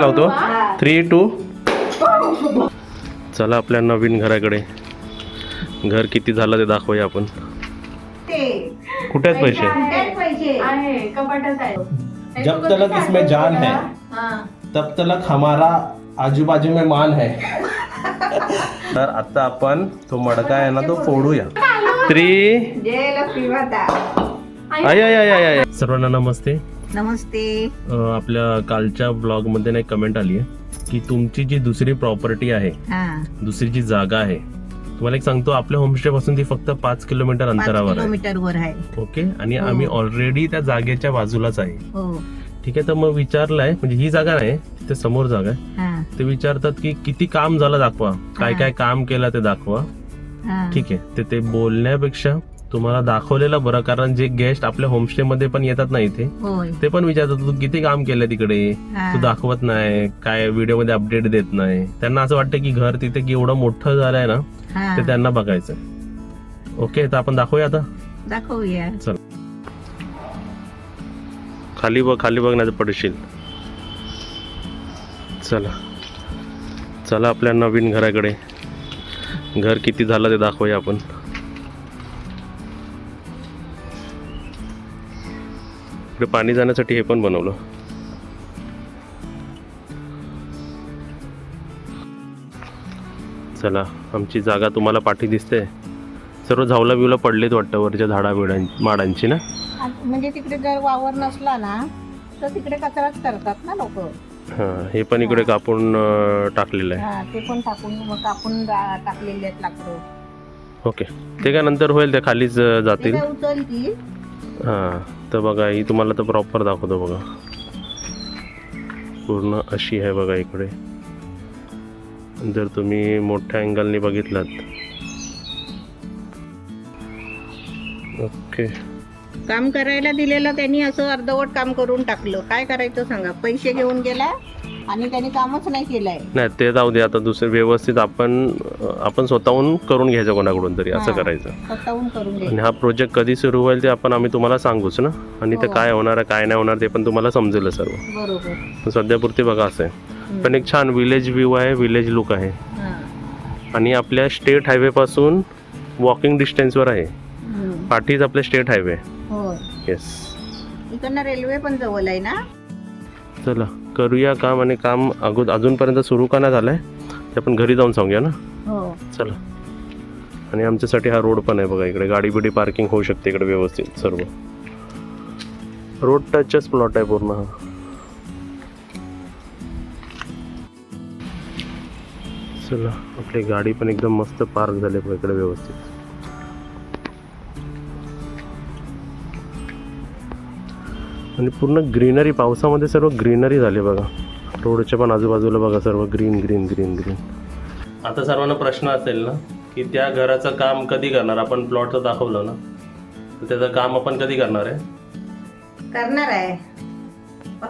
लावतो. Three to चला आपल्या नवीन घराकडे. घर किती झालं ते दाखवूया आपण. कुठे आहेत पैसे? आहे कपाटात आहे. जब तलक इसमें जान है. हा तब तलक हमारा आजू बाजू में मान है. तर आता आपण तो मडका आहे ना तो फोडूया. थ्री जय लक्ष्मी माता. आय आय आय आय आय सर्वांना नमस्ते. नमस्ते. आपल्या कालच्या ब्लॉगमध्ये ना एक कमेंट आली आहे की तुमची जी दुसरी प्रॉपर्टी आहे हा. दुसरी जी जागा आहे तुम्हाला एक सांगतो आपल्या होमस्टे पासून ती फक्त पाच किलोमीटर अंतरावर आहे. ओके आणि हो. आम्ही ऑलरेडी त्या जागेच्या बाजूलाच आहे. हो. ठीक आहे तर मग विचारलंय म्हणजे ही जागा नाही तिथे समोर जागा आहे. ते विचारतात की किती काम झालं दाखवा काय काय काम केलं ते दाखवा. ठीक आहे ते ते बोलण्यापेक्षा तुम्हाला दाखवलेलं बरं कारण जे गेस्ट आपल्या होमस्टे मध्ये पण येतात ना इथे होय. ते पण विचारतात तू किती काम केलं तिकडे? हा. तू दाखवत नाही काय व्हिडिओमध्ये अपडेट देत नाही? त्यांना असं वाटतं की घर तिथे की एवढं मोठं झालंय ना हा. ते त्यांना बघायचं ओके तर आपण दाखवूया आता. दाखवूया. चल. खाली बघ खाली बघ नाही तर पडशील. चला. चला आपल्या नवीन घराकडे. घर किती झालं ते दाखवूया आपण. इकडे पाणी जाण्यासाठी हे पण बनवलं. चला आमची जागा तुम्हाला पाठी दिसते. सर्व झावला बिवला पडलेत वाटतं वरच्या झाडा बिडां माडांची ना? म्हणजे तिकडे जर वावर नसला ना तर तिकडे कचराच करतात ना लोक. हां हे पण इकडे कापून टाकलेलं आहे. हा ते पण टाकून कापून टाकलेले आहेत लाकडं. ओके. ते काय नंतर होईल ते खालीच जातील? हां. तर बघा ही तुम्हाला तर प्रॉपर दाखवतो बघा. पूर्ण अशी आहे बघा इकडे. जर तुम्ही मोठ्या अँगलनी बघितलात. ओके काम करायला दिलेलं त्यांनी असं अर्धवट काम करून टाकलं. काय करायचं सांगा? पैसे घेऊन गेला? आणि त्यांनी कामच नाही केलंय. नाही ते जाऊ दे आता दुसरे व्यवस्थित आपण आपण स्वतःहून करून घ्यायचं कोणाकडून तरी असं हां. करायचं. स्वतःहून करून आणि हा प्रोजेक्ट कधी सुरू होईल ते आपण आम्ही तुम्हाला सांगूच ना. आणि ते हो. काय होणार आहे काय नाही होणार ते पण तुम्हाला समजेल सर्व. बरोबर. पण सध्यापुरती बघा असं आहे. पण एक छान विलेज व्ह्यू आहे विलेज लुक आहे. हा. आणि आपल्या स्टेट हायवेपासून वॉकिंग डिस्टन्सवर आहे. हम्म. पाठीच आपल्या स्टेट हायवे होय. येस इकडनं रेल्वे पण जवळ आहे ना? चला करूया काम आणि काम अगोद अजूनपर्यंत सुरू का नाही झालं आहे ते आपण घरी जाऊन सांगूया ना? हो. चला. आणि आमच्यासाठी हा रोड पण आहे बघा इकडे गाडी बिडी पार्किंग होऊ शकते इकडे व्यवस्थित सर्व. रोड टचच प्लॉट आहे पूर्ण हा. चला आपली गाडी पण एकदम मस्त पार्क झाली बघा इकडे व्यवस्थित. आणि पूर्ण ग्रीनरी पावसामध्ये सर्व ग्रीनरी झाली बघा. रोडच्या पण आजूबाजूला बघा सर्व ग्रीन ग्रीन ग्रीन ग्रीन. आता सर्वांना प्रश्न असेल ना की त्या घराचं काम कधी करणार? आपण प्लॉटचं दाखवलं ना. तर त्याचं काम आपण कधी करणार आहे? करणार आहे.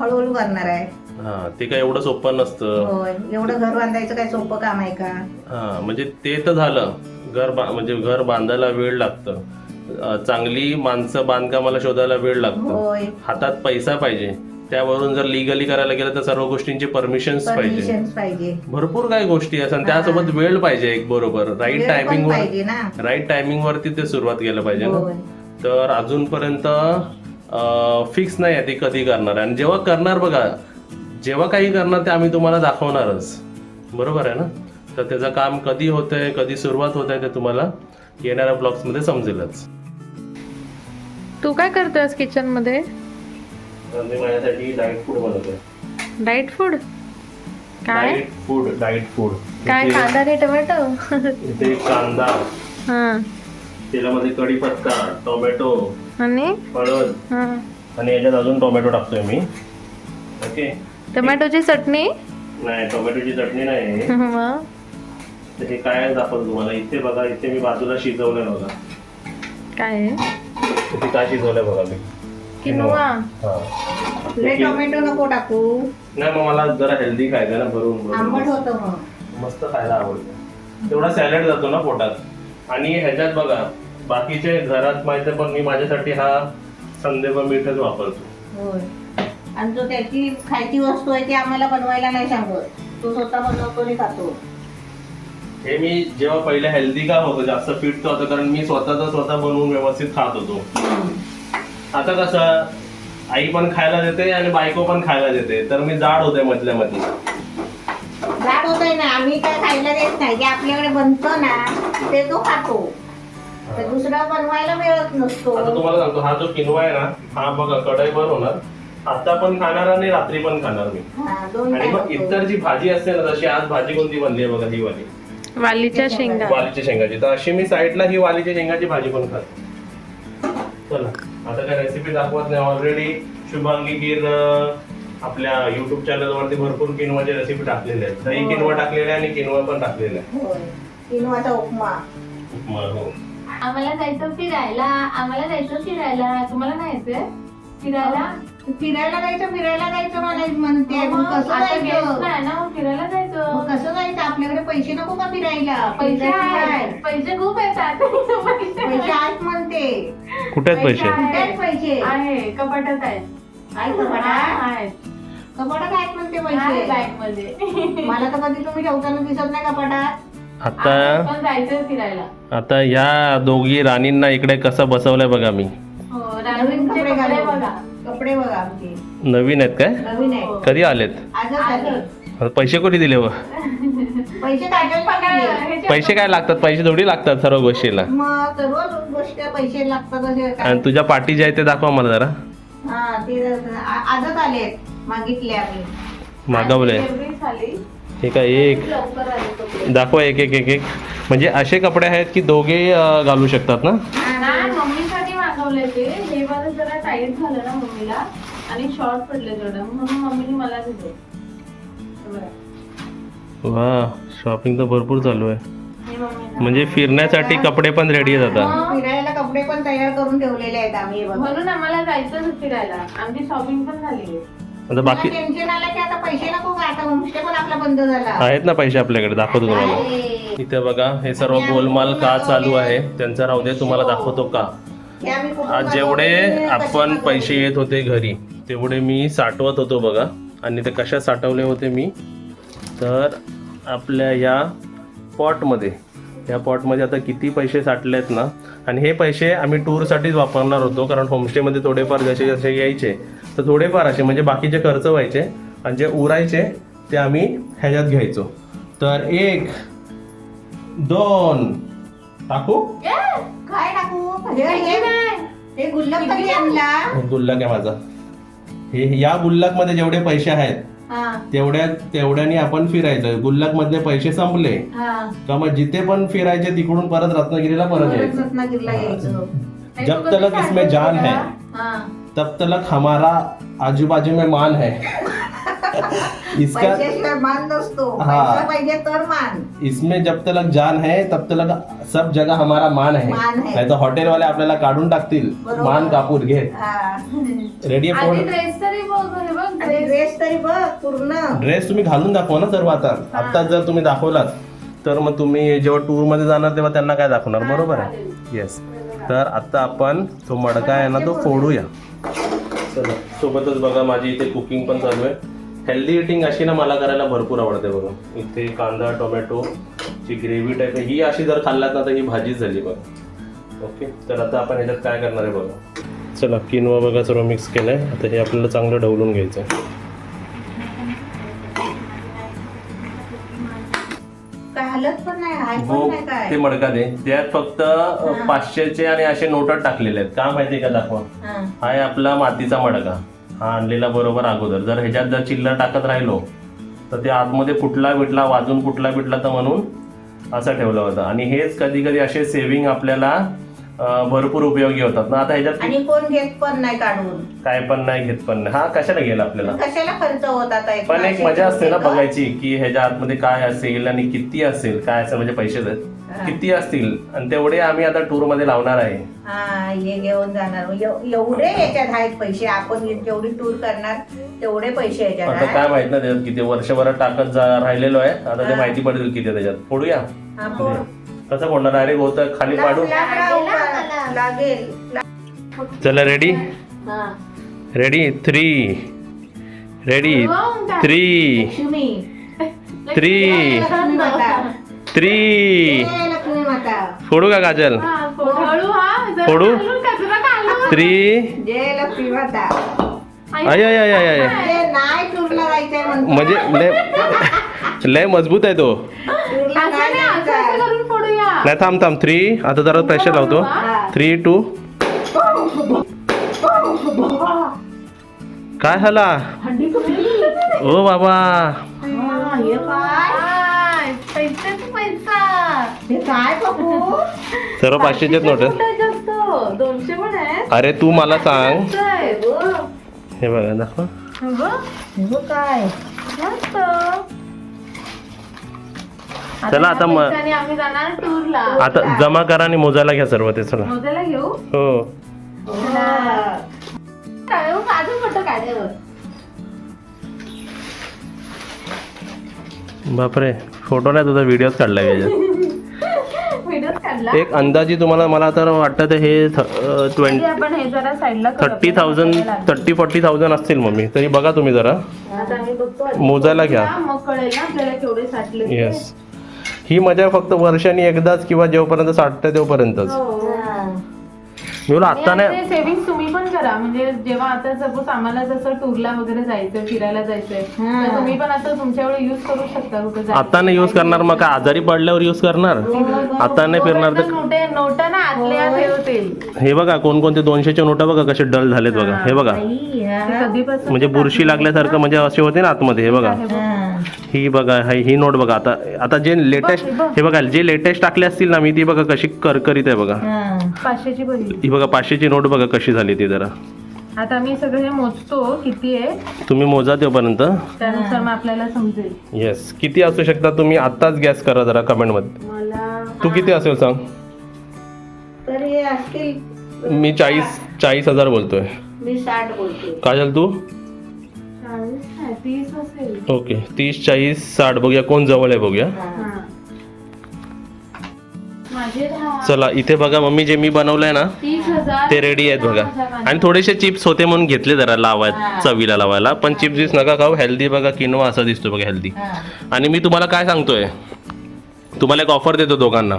हळूहळू करणार आहे. हां ते काय एवढं सोपं नसतं. होय. एवढं घर बांधायचं काय सोपं काम आहे का? हां म्हणजे ते तर झालं. घर बा म्हणजे घर बांधायला वेळ लागतं. चांगली माणसं बांधकामाला शोधायला वेळ लागतं. होय. हातात पैसा पाहिजे. त्यावरून जर लिगली करायला गेलं तर सर्व गोष्टींची परमिशन्स पाहिजे. परमिशन पाहिजे. भरपूर काही गोष्टी असतात. त्यासोबत वेळ पाहिजे एक बरोबर. राईट वेळ पण टायमिंग वर पाहिजे ना. राईट टायमिंग वरती ते सुरुवात केलं पाहिजे ना. होय. तर अजूनपर्यंत फिक्स नाही आहे ते कधी करणार. आहे आणि जेव्हा करणार बघा जेव्हा काही करणार ते आम्ही तुम्हाला दाखवणारच. बरोबर आहे ना? तर त्याचं काम कधी होतंय कधी सुरुवात होत आहे ते तुम्हाला येणाऱ्या ब्लॉग्समध्ये समजेलच. तू काय करतोयस किचनमध्ये मी माझ्यासाठी डाएट फूड बनवतोय. Diet food? काय? Diet food diet food. काय कांदा आणि टोमॅटो? इथे कांदा. हा. तेलामध्ये कढीपत्ता टोमॅटो आणि? हळद. हा. आणि याच्यात अजून टोमॅटो टाकतोय मी. ओके. टोमॅटोची चटणी? नाही टोमॅटोची चटणी नाही हे काय दाखवतो तुम्हाला? इथे बघा इथे मी बाजूला शिजवलंय बघा. काय इथे काय शिजवलंय बघा मी किनोवा. हा. लय टोमॅटो नको टाकू. नाही मग मला जरा हेल्दी खायचं ना आंबट होतं मग. मस्त खायला आवडतं. तेवढा सॅलड जातो ना पोटात. आणि ह्याच्यात बघा बाकीचे घरात माहिती पण मी माझ्यासाठी हा संदेव मीठच वापरतो. होय. आणि जो त्याची खायची वस्तू आहे ती आम्हाला बनवायला नाही सांगत. तो स्वतः बनवतो आणि खातो. हे मी जेव्हा पहिले हेल्दी का होतो जास्त फिट होतं कारण मी स्वतःच स्वतः बनवून व्यवस्थित खात होतो. आता कसं आई पण खायला देते आणि बायको पण खायला देते. तर मी जाड होते मधल्या मध्ये जात होत ना आम्ही काय खायला देत नाही. जे आपल्याकडे बनतं ना ते तो खातो. तर दुसरा बनवायला मिळत नसतो. आता तुम्हाला सांगतो हा जो किनवा आहे ना हा बघा कढई बनवणार आता पण खाणार आणि रात्री पण खाणार मी. आणि मग. इतर जी भाजी असते ना जशी आज भाजी कोणती बनली आहे बघा ही वाली. वालीच्या शेंगा. वालीच्या शेंगाची. तर अशी मी साईडला ही वालीच्या शेंगाची भाजी पण खाते. चला आता काय रेसिपी दाखवत नाही. ऑलरेडी शुभांगी गिर आपल्या युट्यूब चॅनल वरती भरपूर किनवाची रेसिपी टाकलेल्या आहेत. दही किनवा टाकलेला आहे आणि किनवा पण टाकलेला आहे. किनवाचा उपमा. उपमा हो. आम्हाला जायचं फिरायला. आम्हाला जायचं फिरायला. तुम्हाला नाही फिरायला? फिरायला जायचं फिरायला जायचं मला म्हणते. मग कसं आता जायचं? नाही ना मग फिरायला मग जायचं कसं जायचं? आपल्याकडे पैसे नको का फिरायला? पैसे फिरायचं काय? आहेत पैसे खूप येतात पैसे पैसे आहेत म्हणते. कुठे आहेत पैसे कुठे आहेत पैसे. आहे कपाटात आहेत. आहेत कपाटात? आहेत. कपाटात आहेत म्हणते आहे पैसे. बॅगमध्ये मला तर कधी तुम्ही ठेवताना दिसत नाही कपाटात. आता पण जायचंय फिरायला. आता या दोघी राणींना इकडे कसं बसवलंय बघा मी. हो नवीन कपडे कपडे घालून. बघा. कपडे बघा आमचे. नवीन आहेत काय? नवीन आहे. कधी आलेत? आजच आले आता पैसे कुठे दिले व पैसे पैसे काय लागतात? पैसे थोडी लागतात सर्व गोष्टीला. मग सर्व गोष्टी पैसे लागतात असे काय? आणि तुझ्या पाठी जे आहे ते दाखवा मला जरा. हा ते आ- आजच आले मागितले आम्ही. मागवले. आली हे काय एक. लवकर आले कपडे. दाखवा एक एक एक एक. म्हणजे असे कपडे आहेत की दोघे अं, घालू शकतात ना? नाही मम्मीसाठी मागवले ते. टाईट झालं ना मम्मीला आणि शॉर्ट पडले थोडं म्हणून मम्मीने मला दिले. वा शॉपिंग तर भरपूर चालू आहे. हे. म्हणजे फिरण्यासाठी कपडे पण रेडी आहेत आता. फिरायला कपडे पण तयार करून ठेवलेले आहेत आम्ही हे बघा. म्हणून आम्हाला जायचं फिरायला. आमची शॉपिंग पण झाली आहे. आता बाकी टेन्शन आलं की आता पैसे नको का? आता होमस्टे पण आपला बंद झाला. आहेत ना पैसे आपल्याकडे दाखवतो तुम्हाला. इथे बघा हे सर्व गोलमाल का चालू आहे? त्यांचा राहू दे तुम्हाला दाखवतो का? हे आम्ही कुठून आज जेवढे आपण. पैसे येत होते घरी तेवढे मी साठवत होतो बघा. आणि ते कशा साठवले होते मी? तर आपल्या या पॉटमध्ये या पॉटमध्ये आता किती पैसे साठले आहेत ना? आणि हे पैसे आम्ही टूरसाठीच वापरणार होतो कारण होमस्टेमध्ये थोडेफार जसे जसे यायचे तर थोडेफार असे म्हणजे बाकीचे खर्च व्हायचे आणि जे उरायचे ते आम्ही ह्याच्यात घ्यायचो. तर एक दोन टाकू? हे हे- हे गुल्लक कधी आणला? गुल्लक आहे माझा. हे या गुल्लकमध्ये जेवढे पैसे आहेत हा. तेवढ्या तेवढ्यानी आपण फिरायचं गुल्लक मधले पैसे संपले. हा. का मग जिथे पण फिरायचे तिकडून परत रत्नागिरीला परत परत यायचं. रत्नागिरीला यायचं. जब तलक इसमें जान है. हा. तब तलक हमारा आजू बाजू में मान है. इसका मान हा. पैसा पाहिजे तर मान। इसमें जब तलक जान है तब तलक सब जगह हमारा मान है। मान है. नाही तर हॉटेलवाले आपल्याला काढून टाकतील. मान कापूर घे। हा. रेडी आहे आधी फोन ड्रेस तरी बघ बघ आणि ड्रेस ड्रेस तरी बघ पूर्ण. ड्रेस तुम्ही घालून दाखवा ना सर्व आता आता जर तुम्ही दाखवलात तर मग तुम्ही जेव्हा टूरमध्ये जाणार तेव्हा त्यांना काय दाखवणार? बरोबर आहे? येस तर आता आपण तो मडका आहे ना तो फोडूया. चला सोबतच बघा माझी इथे कुकिंग पण चालू आहे. हेल्दी इटिंग अशी ना मला करायला भरपूर आवडते बघा. इथे कांदा टोमॅटो ची ग्रेव्ही टाईप आहे ही अशी जर खाल्लात ना तर ही भाजीच झाली बघा. ओके तर आता आपण ह्याच्यात काय करणार आहे बघा. चला किनवा बघा सर्व मिक्स केलंय. आता हे आपल्याला चांगलं ढवलून घ्यायचं आहे ते मडका दे. त्यात फक्त पाचशेचे आणि असे नोटच टाकलेले आहेत. का माहितीये का दाखवा? हा. आहे आपला मातीचा मडका. हा आणलेला बरोबर अगोदर. जर ह्याच्यात जर चिल्लर टाकत राहिलो तर ते आतमध्ये फुटला बिटला वाजून फुटला बिटला तर म्हणून असं ठेवलं होतं. आणि हेच कधी कधी असे सेव्हिंग आपल्याला भरपूर उपयोगी होतात. ना आता ह्याच्यात आणि कोण घेत पण नाही काढून. काय पण नाही घेत पण नाही. हा कशाला गेला आपल्याला? कशाला खर्च होत आता पण एक मजा असते ना. बघायची की ह्याच्या आतमध्ये काय असेल आणि किती असेल काय असेल म्हणजे पैसे. किती असतील? आणि तेवढे आम्ही आता टूरमध्ये लावणार आहे. हा हे घेऊन जाणार. एव- एवढे याच्यात आहेत पैसे. आपण जेवढी टूर करणार तेवढे पैसे याच्यात आता आहेत. काय माहीत ना त्याच्यात किती वर्षभरात टाकत जा राहिलेलो आहे. आता ते हा. माहिती पडेल किती त्याच्यात. फोडूया. हा. कसं फोडणार? डायरेक्ट होतं खाली पाडू लाग- लाग- लाग- लागेल ला- चला रेडी हा. Ready three ready. Three Lakshmi. Three Lakshmi माता. थ्री जय लक्ष्मी माता फोडू. का काजल हा, हा फोडू? थ्री जय लक्ष्मी माता. आय आय आय आय आय ते नाही टूरला जायचंय म्हणतो. म्हणजे लय लय मजबूत आहे तो. नाही थांब थांब. थ्री आता जरा प्रेशर लावतो. थ्री टू काय झाला? ओ बाबा हा, हे काय काय? पैशाचं पैसा हे काय बघू सर्व नोट आहेत. कुठे जास्त. दोनशे पण आहेत. अरे तू मला सांग. जास्त. हे बघा दाखवा. हो काय. चला आता म- या पैशाने आम्ही जाणार टूरला. आता जमा करा आणि मोजायला घ्या सर्व ते चला मोजायला घेऊ? हो. हा. काय हो, माझं फोटो काढावं बापरे. फोटो नाही तुझा व्हिडिओच काढला पाहिजे काढला एक अंदाजी तुम्हाला मला तर वाटतं हे ट्वेंटी आपण हे जरा साईडला. Thirty thousand thirty forty thousand असतील मम्मी तरी बघा तुम्ही जरा. मोजायला घ्या. मग कळेल ना आपल्याला केवढे साठले ते. येस ही मजा फक्त वर्षानी एकदाच किंवा जेव्हापर्यंत साठतं तेव्हापर्यंतच हो. बोला आता नाही सेव्हिंग तुम्ही पण करा म्हणजे जेव्हा आता सपोज आम्हाला जसं टूरला वगैरे जायचं फिरायला जायचंय हा. तर तुम्ही पण असं तुमच्याकडे युज करू शकता कुठे. आता नाही यूज करणार मग काय आजारी पडल्यावर यूज करणार आता नाही फिरणार तर नोटे नोटा ना आतल्या ठेवतील हे बघा कोणकोणते दोनशेचे नोटा बघा कसे डल झालेत बघा हे बघा बाई, हा. ते कधीपासून म्हणजे बुरशी लागल्यासारखं म्हणजे असे होते ना आतमध्ये हे बघा हा. ही बघा ही ही नोट बघा आता आता जे लेटेस्ट. हे बघा. जे लेटेस्ट टाकले असतील ना मी ती बघा कशी करकरीत आहे बघा. हा. पाचशेची ही बघा पाचशेची नोट बघा कशी झाली ती जरा. आता मी सगळं मोजतो किती आहे? तुम्ही मोजा तोपर्यंत. त्यानुसार मग आपल्याला समजेल. येस किती असू शकता तुम्ही आत्ताच गॅस करा जरा कमेंटमध्ये मला तू किती असेल सांग. तर हे असतील मी चाळीस चाळीस हजार बोलतोय. मी साठ बोलते काजल तू? ओके तीस चाळीस साठ बघूया कोण जवळ आहे बघूया. चला इथे बघा मम्मी जे मी बनवलंय ना ते रेडी आहेत बघा. आणि थोडेसे चिप्स होते म्हणून घेतले जरा लावाय चवीला लावायला. पण चिप्स बीप्स नका खाऊ हेल्दी बघा किनवा असा दिसतो बघा हेल्दी. आणि मी तुम्हाला काय सांगतोय? तुम्हाला एक ऑफर देतो दोघांना.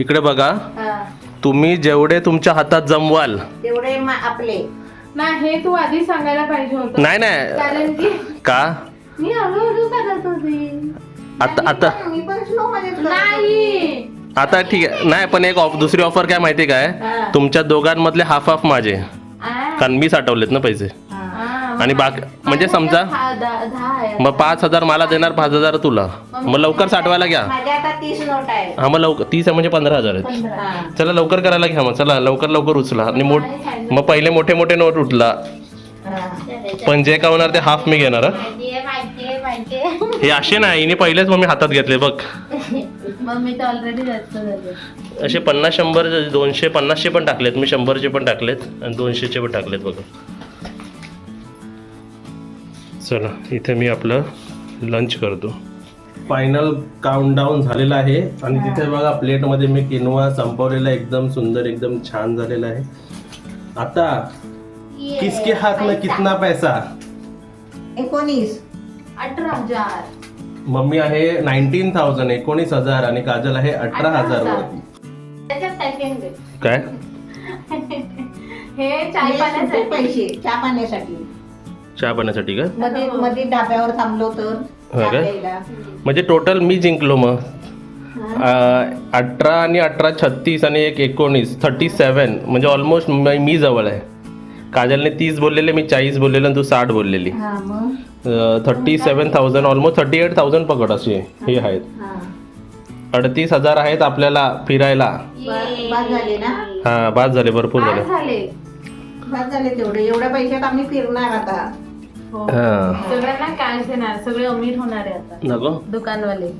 इकडे बघा. हा. तुम्ही जेवढे तुमच्या हातात जमवाल तेवढे आपले. नाही हे तू आधी सांगायला पाहिजे होतं. नाही नाही. कारण की का? मी हळूहळू करत होती. आता आता मी पण स्लो मध्ये नाही. आता ठीक आहे. नाही पण एक ऑफ दुसरी ऑफर काय माहिती काय. तुमच्या दोघांमधले हाफ हाफ माझे. आ, कारण मी साठवलेत ना पैसे. आ, आणि बाकी म्हणजे समजा मग पाच हजार मला देणार पाच हजार तुला. मग लवकर साठवायला घ्या. हा मग लवकर तीस आहे म्हणजे पंधरा हजार आहेत. चला लवकर करायला घ्या मग. चला लवकर लवकर उचला. आणि मोठ मग पहिले मोठे मोठे नोट उठला. पण जे का होणार ते हाफ मी घेणार हं. असे नाही हिने पहिलेच मग मी हातात घेतले बघ. असे पन्नास शंभर दोनशे पन्नासचे पण टाकलेत. मी शंभरचे पण टाकलेत आणि दोनशेचे पण टाकलेत बघा. चला इथे मी आपलं लंच करतो. फायनल काउंट डाऊन झालेला आहे. आणि तिथे बघा प्लेटमध्ये मी किनवा संपवलेला एकदम सुंदर एकदम छान झालेला आहे. आता किसके हात में कितना पैसा? एकोणीस. अठरा हजार. मम्मी आहे नाईन्टीन थाउजंड एकोणीस हजार आणि काजल आहे अठरा हजार वरती. काय हे चाय पाण्यासाठी. पैसे चहा पाण्यासाठी. चहा पाण्यासाठी का? मध्ये मध्ये डाब्यावर थांबलो तर हा? प्यायला. म्हणजे टोटल मी जिंकलो मग. अठरा आणि अठरा छत्तीस आणि एक एकोणीस थर्टी सेवन म्हणजे ऑलमोस्ट मी जवळ आहे. काजलने तीस बोललेले मी चाळीस बोललेले आणि तू साठ बोललेली. हा thirty seven thousand almost thirty eight thousand पकड असे हे आहेत. अडतीस हजार आहेत आपल्याला फिरायला. हा बाद झाले भरपूर झाले. झाले. तेवढे. एवढ्या पैशात आम्ही फिरणार आता. हो. हा. सगळ्यांना कॅश देणार सगळे अमीर होणार आहे आता. नको. दुकानवाले.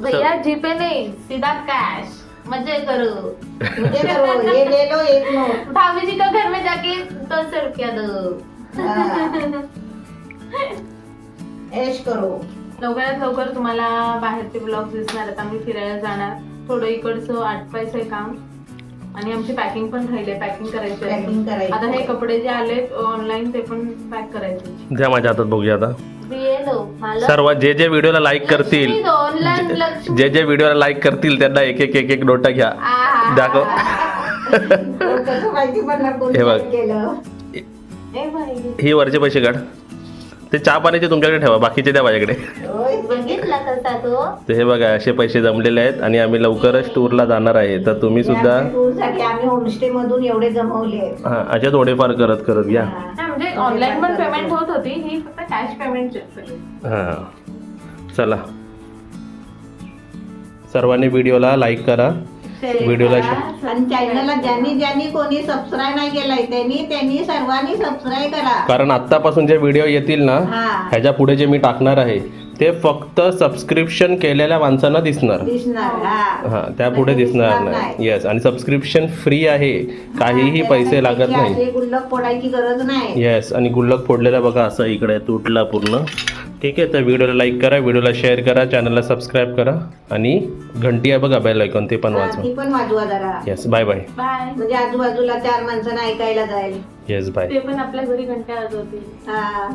भैया जीपे नाही सीधा कैश मजे करो. करो, ये ले लो एक नोट भाभी जी का घर में जाके दो सौ रुपया दो. हा. ऐश करो. लवकरात लवकर तुम्हाला बाहेरचे ब्लॉग दिसणार आहेत. आम्ही फिरायला जाणार. थोडं इकडचं आठ पैसे काम. आणि आमची पॅकिंग पण राहिले पॅकिंग करायची आहे. Packing करायची. आता हे कपडे जे आलेत ऑनलाईन ते पण पॅक करायचे. द्या माझ्या हातात बघूया आता. सर्व जे जे व्हिडिओला लाईक करतील ऑनलाईन जे जे व्हिडिओला लाईक करतील त्यांना एक एक एक एक नोटा घ्या दाखव. कसं माहिती पडलं कोणी हे बघ. काय केलं? ही वरचे पैसे काढ. ते चहा पाण्याचे तुमच्याकडे ठेवा बाकीचे द्या माझ्याकडे. तो? हे बघा असे पैसे जमलेले आहेत आणि आम्ही लवकरच टूरला जाणार आहे. तर तुम्ही सुद्धा टूरसाठी आम्ही होमस्टे मधून एवढे जमवले. हा अशा थोडेफार करत करत घ्या. नाही, म्हणजे ऑनलाईन पण पेमेंट होत होती ही फक्त कॅश पेमेंट हा. चला. सर्वांनी व्हिडिओला लाईक करा. व्हिडिओला आणि चॅनलला ज्यांनी ज्यांनी कोणी सबस्क्राईब नाही केलाय त्यांनी त्यांनी सर्वांनी सबस्क्राईब करा. कारण आत्तापासून जे व्हिडिओ येतील ना हा. ह्याच्या पुढे जे मी टाकणार आहे ते फक्त सबस्क्रिप्शन केलेल्या माणसांना दिसणार. दिसणार हा. हा त्या पुढे दिसणार नाही. येस आणि सबस्क्रिप्शन फ्री आहे. काहीही पैसे लागत नाही. गुल्लक फोडायची गरज नाही. येस आणि गुल्लक फोडलेला बघा असं इकडे तुटला पूर्ण. ठीक आहे तर व्हिडिओला लाईक करा व्हिडिओला शेअर करा चॅनलला सबस्क्राईब करा आणि घंटी आहे बघा बेल ऐकून ते पण वाचवा ती पण वाजवा जरा. येस बाय बाय बाय म्हणजे आजूबाजूला चार माणसांना ऐकायला जाईल. येस बाय ते पण आपल्या घरी घंट्या वाजवतील. हा.